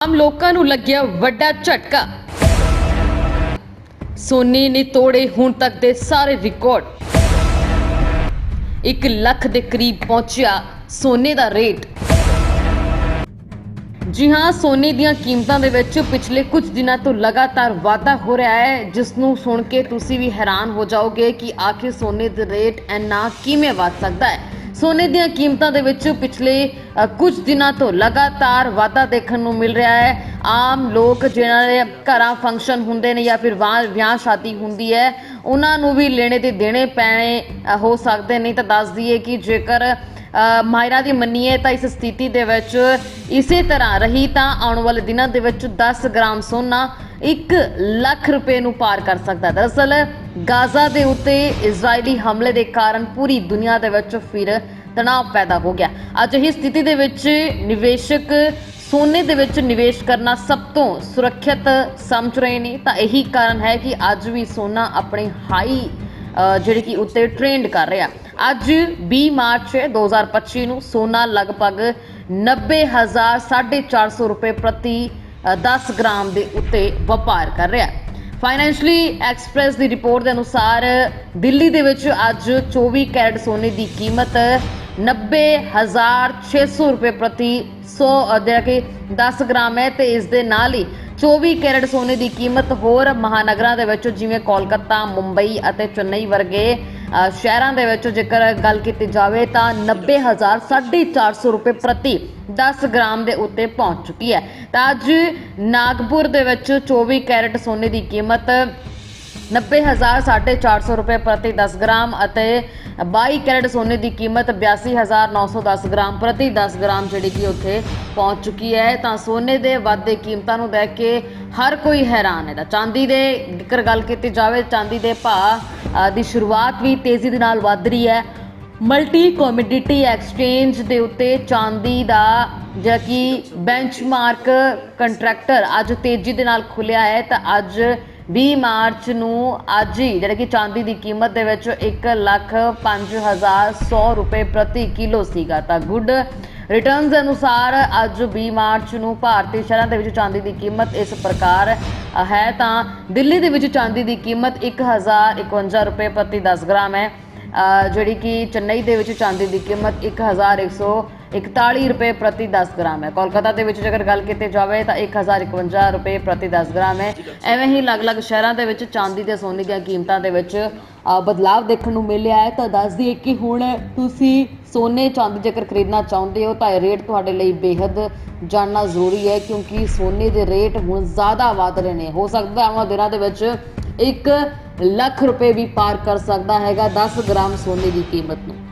ਆਮ ਲੋਕਾਂ ਨੂੰ ਲੱਗਿਆ ਵੱਡਾ ਝਟਕਾ। ਸੋਨੀ ਨੇ ਤੋੜੇ ਹੁਣ ਤੱਕ ਦੇ ਸਾਰੇ ਰਿਕਾਰਡ। 1 ਲੱਖ ਦੇ ਕਰੀਬ ਪਹੁੰਚਿਆ ਸੋਨੇ ਦਾ ਰੇਟ। ਜੀ ਹਾਂ, ਸੋਨੇ ਦੀਆਂ ਕੀਮਤਾਂ ਦੇ ਵਿੱਚ ਪਿਛਲੇ ਕੁਝ ਦਿਨਾਂ ਤੋਂ ਲਗਾਤਾਰ ਵਾਧਾ ਹੋ ਰਿਹਾ ਹੈ, ਜਿਸ ਨੂੰ ਸੁਣ ਕੇ ਤੁਸੀਂ ਵੀ ਹੈਰਾਨ ਹੋ ਜਾਓਗੇ ਕਿ ਆਖਿਰ ਸੋਨੇ ਦੇ ਰੇਟ ਇੰਨਾ ਕਿਵੇਂ ਵੱਧ ਸਕਦਾ ਹੈ। ਸੋਨੇ ਦੀਆਂ ਕੀਮਤਾਂ ਦੇ ਵਿੱਚ ਪਿਛਲੇ ਕੁਝ ਦਿਨਾਂ ਤੋਂ ਲਗਾਤਾਰ ਵਾਧਾ ਦੇਖਣ ਨੂੰ ਮਿਲ ਰਿਹਾ ਹੈ। ਆਮ ਲੋਕ ਜਿਹਨਾਂ ਦੇ ਘਰਾਂ ਫੰਕਸ਼ਨ ਹੁੰਦੇ ਨੇ ਜਾਂ ਫਿਰ ਵਾਹ- ਵਿਆਹ ਸ਼ਾਦੀ ਹੁੰਦੀ ਹੈ ਉਹਨਾਂ ਨੂੰ ਵੀ ਲੈਣੇ ਤੇ ਦੇਣੇ ਪੈਣੇ ਹੋ ਸਕਦੇ ਨਹੀਂ ਤਾਂ ਦੱਸ ਦਈਏ ਕਿ ਜੇਕਰ ਅ, ਦੀ ਮੰਨੀਏ ਤਾਂ ਇਸ ਸਥਿਤੀ ਦੇ ਵਿੱਚ ਇਸੇ ਤਰ੍ਹਾਂ ਰਹੀ ਤਾਂ ਆਉਣ ਵਾਲੇ ਦਿਨਾਂ ਦੇ ਵਿੱਚ 10 ਗ੍ਰਾਮ ਸੋਨਾ 1 ਲੱਖ ਰੁਪਏ ਨੂੰ ਪਾਰ ਕਰ ਸਕਦਾ ਦਰਅਸਲ ਗਾਜ਼ਾ ਦੇ ਉੱਤੇ ਇਜ਼ਰਾਈਲੀ ਹਮਲੇ ਦੇ ਕਾਰਨ ਪੂਰੀ ਦੁਨੀਆ ਦੇ ਵਿੱਚ ਫਿਰ ਤਣਾਅ ਪੈਦਾ ਹੋ ਗਿਆ। ਅੱਜ ਇਹ ਸਥਿਤੀ ਦੇ ਵਿੱਚ ਨਿਵੇਸ਼ਕ ਸੋਨੇ ਦੇ ਵਿੱਚ ਨਿਵੇਸ਼ ਕਰਨਾ ਸਭ ਤੋਂ ਸੁਰੱਖਿਅਤ ਸਮਝ ਰਹੇ ਨੇ। ਤਾਂ ਇਹੀ ਕਾਰਨ ਹੈ ਕਿ ਅੱਜ ਵੀ ਸੋਨਾ ਆਪਣੇ ਹਾਈ ਜਿਹੜੀ ਕਿ ਉੱਤੇ ਟ੍ਰੈਂਡ ਕਰ ਰਿਹਾ। ਅੱਜ 20 ਮਾਰਚ 2025 ਨੂੰ ਸੋਨਾ ਲਗਭਗ 90000 450 ਰੁਪਏ ਪ੍ਰਤੀ ਅ, 10 ਗ੍ਰਾਮ ਦੇ ਉੱਤੇ ਵਪਾਰ ਕਰ ਰਿਹਾ ਹੈ। ਫਾਈਨੈਂਸ਼ਲੀ ਐਕਸਪ੍ਰੈਸ ਦੀ ਰਿਪੋਰਟ ਦੇ ਅਨੁਸਾਰ ਦਿੱਲੀ ਦੇ ਵਿੱਚ ਅੱਜ 24 ਕੈਰਟ ਸੋਨੇ ਦੀ ਕੀਮਤ 90600 ਰੁਪਏ ਪ੍ਰਤੀ 100 ਅ, ਜਿਹੜਾ ਕਿ 10 ਗ੍ਰਾਮ ਹੈ ਤੇ ਇਸ ਦੇ ਨਾਲ ਹੀ 24 ਕੈਰਟ ਸੋਨੇ ਦੀ ਕੀਮਤ ਹੋਰ ਮਹਾਨਗਰਾਂ ਦੇ ਵਿੱਚ ਜਿਵੇਂ ਕੋਲਕਾਤਾ ਮੁੰਬਈ ਅਤੇ ਚੇਨਈ ਵਰਗੇ ਸ਼ਹਿਰਾਂ ਦੇ ਵਿੱਚ ਜੇਕਰ ਗੱਲ ਕੀਤੀ ਜਾਵੇ ਤਾਂ 90000 450 ਰੁਪਏ ਪ੍ਰਤੀ 10 ਗ੍ਰਾਮ ਦੇ ਉੱਤੇ ਪਹੁੰਚ ਚੁੱਕੀ ਹੈ। ਤਾਂ ਅੱਜ ਨਾਗਪੁਰ ਦੇ ਵਿੱਚ 24 ਕੈਰਟ ਸੋਨੇ ਦੀ ਕੀਮਤ 90000 450 ਰੁਪਏ ਪ੍ਰਤੀ 10 ਗ੍ਰਾਮ ਅਤੇ 22 ਕੈਰਟ ਸੋਨੇ ਦੀ ਕੀਮਤ 82910 ਗ੍ਰਾਮ ਪ੍ਰਤੀ 10 ਗ੍ਰਾਮ ਜਿਹੜੀ ਕਿ ਉੱਥੇ ਪਹੁੰਚ ਚੁੱਕੀ ਹੈ। ਤਾਂ ਸੋਨੇ ਦੇ ਵਾਧੇ ਕੀਮਤਾਂ ਨੂੰ ਦੇਖ ਕੇ ਹਰ ਕੋਈ ਹੈਰਾਨ ਹੈ। ਤਾਂ ਚਾਂਦੀ ਦੇ ਜੇਕਰ ਗੱਲ ਕੀਤੀ ਜਾਵੇ, ਚਾਂਦੀ ਦੇ ਭਾਅ ਦੀ ਸ਼ੁਰੂਆਤ ਵੀ ਤੇਜ਼ੀ ਦੇ ਨਾਲ ਵੱਧ ਰਹੀ ਹੈ। ਮਲਟੀ ਕਮੋਡਿਟੀ ਐਕਸਚੇਂਜ ਦੇ ਉੱਤੇ ਚਾਂਦੀ ਦਾ ਜਿਹੜਾ ਕਿ ਬੈਂਚਮਾਰਕ ਕੰਟਰੈਕਟਰ ਅੱਜ ਤੇਜ਼ੀ ਦੇ ਨਾਲ ਖੁੱਲਿਆ ਹੈ। ਤਾਂ ਅੱਜ 20 ਮਾਰਚ ਨੂੰ ਅੱਜ ਹੀ ਜਿਹੜਾ ਕਿ ਚਾਂਦੀ ਦੀ ਕੀਮਤ ਦੇ ਵਿੱਚ 1 ਲੱਖ 5100 ਰੁਪਏ ਪ੍ਰਤੀ ਕਿਲੋ ਸੀਗਾ ਤਾਂ ਗੁੱਡ ਰਿਟਰਨਸ ਦੇ ਅਨੁਸਾਰ ਅੱਜ 20 ਮਾਰਚ ਨੂੰ ਭਾਰਤੀ ਸ਼ਹਿਰਾਂ ਦੇ ਵਿੱਚ ਚਾਂਦੀ ਦੀ ਕੀਮਤ ਇਸ ਪ੍ਰਕਾਰ ਹੈ ਤਾਂ ਦਿੱਲੀ ਦੇ ਵਿੱਚ ਚਾਂਦੀ ਦੀ ਕੀਮਤ 1051 ਰੁਪਏ ਪ੍ਰਤੀ 10 ਗ੍ਰਾਮ ਹੈ। ਜਿਹੜੀ ਕਿ ਚੇਨਈ ਦੇ ਵਿੱਚ ਚਾਂਦੀ ਦੀ ਕੀਮਤ 1141 ਰੁਪਏ ਪ੍ਰਤੀ 10 ਗ੍ਰਾਮ ਹੈ। ਕੋਲਕਾਤਾ ਦੇ ਵਿੱਚ ਜੇਕਰ ਗੱਲ ਕੀਤੀ ਜਾਵੇ ਤਾਂ 1051 ਰੁਪਏ ਪ੍ਰਤੀ 10 ਗ੍ਰਾਮ ਹੈ। ਐਵੇਂ ਹੀ ਅਲੱਗ-ਅਲੱਗ ਸ਼ਹਿਰਾਂ ਦੇ ਵਿੱਚ ਚਾਂਦੀ ਤੇ ਸੋਨੇ ਦੀਆਂ ਕੀਮਤਾਂ ਦੇ ਵਿੱਚ ਅ, ਬਦਲਾਵ ਦੇਖਣ ਨੂੰ ਮਿਲਿਆ ਹੈ। ਤਾਂ ਦੱਸ ਦਈਏ ਕਿ ਹੁਣ ਤੁਸੀਂ ਸੋਨੇ ਚਾਂਦੀ ਜੇਕਰ ਖਰੀਦਣਾ ਚਾਹੁੰਦੇ ਹੋ ਤਾਂ ਇਹ ਰੇਟ ਤੁਹਾਡੇ ਲਈ ਬੇहद ਜਾਣਨਾ ਜ਼ਰੂਰੀ ਹੈ ਕਿਉਂਕਿ ਸੋਨੇ ਦੇ ਰੇਟ ਹੁਣ ਜ਼ਿਆਦਾ ਵਧ ਰਹੇ ਨੇ। ਹੋ ਸਕਦਾ ਆਉਣ ਦਿਨਾਂ ਦੇ ਵਿੱਚ 1 ਲੱਖ ਰੁਪਏ ਵੀ ਪਾਰ ਕਰ ਸਕਦਾ ਹੈਗਾ 10 ਗ੍ਰਾਮ ਸੋਨੇ ਦੀ ਕੀਮਤ ਨੂੰ।